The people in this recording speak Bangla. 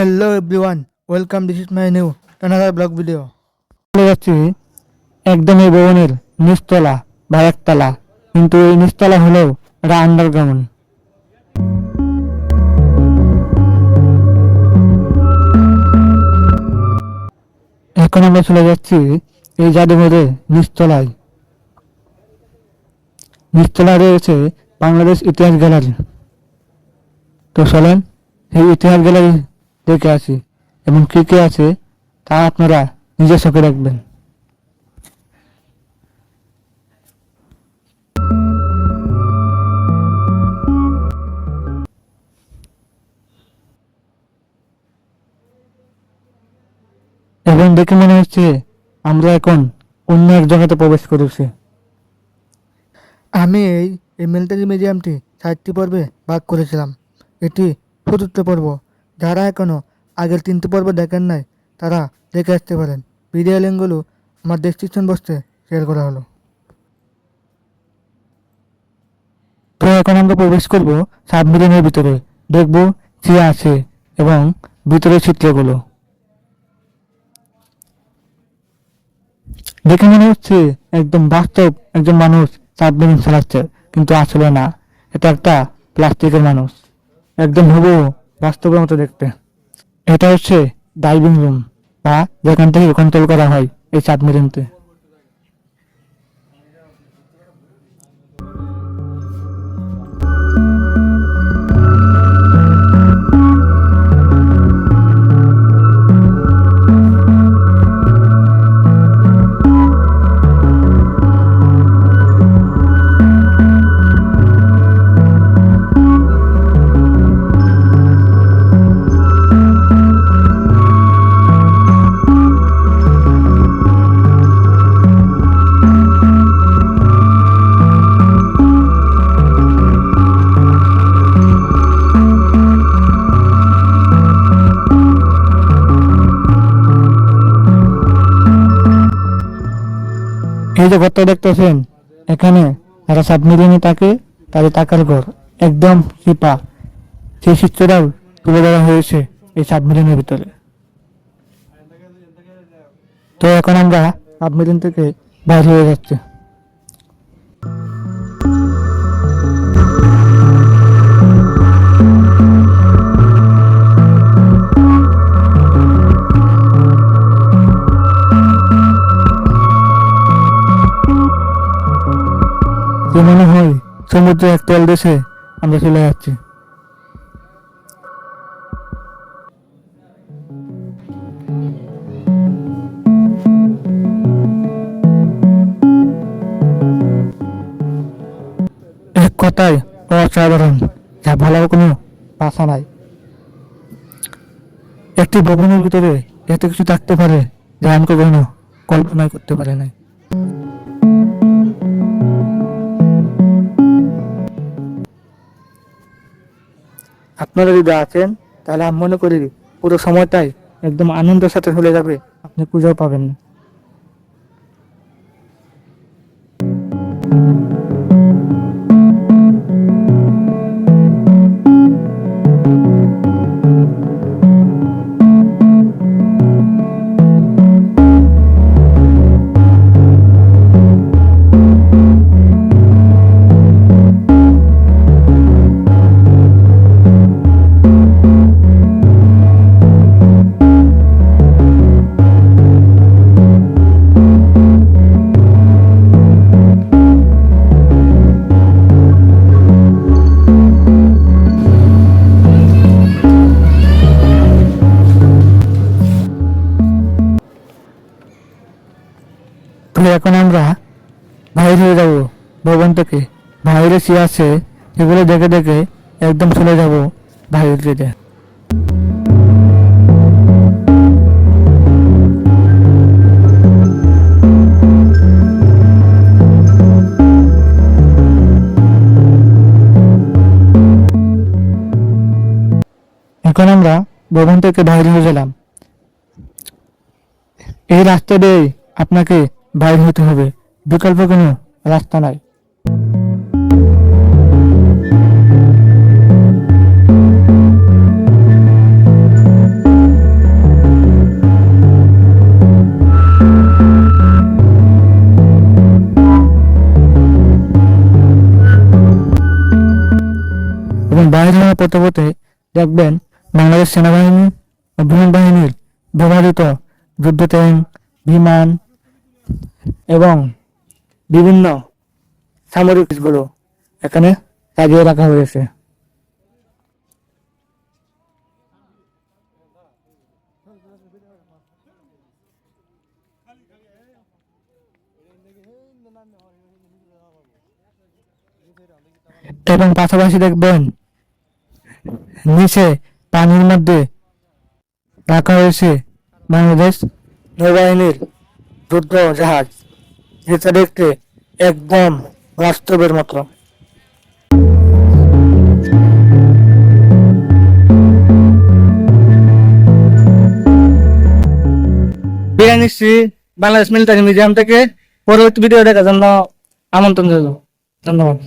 Hello everyone welcome this is my new another blog video চলে যাচ্ছি একদম এই ভবনের নিচতলা বা একতলা কিন্তু এই নিচতলা হলেও এটা আন্ডারগ্রাউন্ড এখন আমরা চলে যাচ্ছি এই জাদুঘরের নিচতলায়। নিচতলায় রয়েছে বাংলাদেশ ইতিহাস গ্যালারি। তো চলেন, এই ইতিহাস গ্যালারি দেখে আসি এবং কী কী আছে তা আপনারা নিজের চোখে রাখবেন। এবং দেখে মনে হচ্ছে আমরা এখন অন্য এক জগতে প্রবেশ করেছি। আমি এই মিলিটারি মিউজিয়ামটি চারটি পর্বে ভাগ করেছিলাম। এটি চতুর্থ পর্ব। যারা এখনও আগের তিনটি পর্ব দেখেন নাই, তারা দেখে আসতে পারেন। ভিডিও লিঙ্কগুলো আমার ডেসক্রিপশন বক্সে শেয়ার করা হলো। তো এখন আমরা প্রবেশ করব সাবমেরিনের ভিতরে। দেখব কি আছে এবং ভিতরের চিত্রগুলো দেখে মনে হচ্ছে একদম বাস্তব একজন মানুষ সাবমেরিন চালাচ্ছে, কিন্তু আসলে না। এটা একটা প্লাস্টিকের মানুষ। একদম হুবহু বাস্তবের মতো দেখতে। এটা হচ্ছে ডাইভিং রুম বা যেখান থেকে কন্ট্রোল করা হয় এই সাবমেরিনতে। এই যে ঘরটা দেখতেছেন, এখানে যারা সাবমেরিনে থাকে, তাদের টাকার ঘর, একদম কৃপা সেই চিত্রটাও তুলে ধরা হয়েছে এই সাবমেরিনের ভিতরে। তো এখন আমরা সাবমেরিন থেকে বাইরে হয়ে যাচ্ছি। যে মনে হয় সমুদ্র এক তল দেশে আমরা চলে যাচ্ছি। এক কথায় অসাধারণ, যা ভালো কোনো ভাষা নাই। একটি ভবনের ভিতরে এত কিছু থাকতে পারে যা আমি কখনো কল্পনাই করতে পারে নাই। আপনারা যদি আছেন, তাহলে আমি মনে করি পুরো সময়টাই একদম আনন্দের সাথে চলে যাবে। আপনি পুজো পাবেন না। তো এখন আমরা বাইরে হয়ে যাব ভবন থেকে বাইরে কি আছে, এগুলো দেখে দেখে একদম চলে যাব বাইরের দিকে এখন আমরা ভবন থেকে বাইরে হয়ে গেলাম। এই রাস্তা দিয়ে আপনাকে বাইর হতে হবে। বিকল্প কোনো রাস্তা নাই। এবং বাইরে হওয়ার পথে পথে দেখবেন বাংলাদেশ সেনাবাহিনী ও বিমান বাহিনীর ব্যবহৃত যুদ্ধ ট্যাঙ্ক, বিমান এবং বিভিন্ন সামরিকগুলো এখানে সাজিয়ে রাখা হয়েছে। এবং পাশাপাশি দেখবেন, নিচে পানির মধ্যে রাখা হয়েছে বাংলাদেশ নৌবাহিনীর যুদ্ধ জাহাজ। যেটা দেখতে একদম বাস্তবের মতো। বিরিয়ানি বাংলাদেশ মিলিটারি মিউজিয়াম থেকে পরবর্তী ভিডিও দেখার জন্য আমন্ত্রণ জানাব ধন্যবাদ।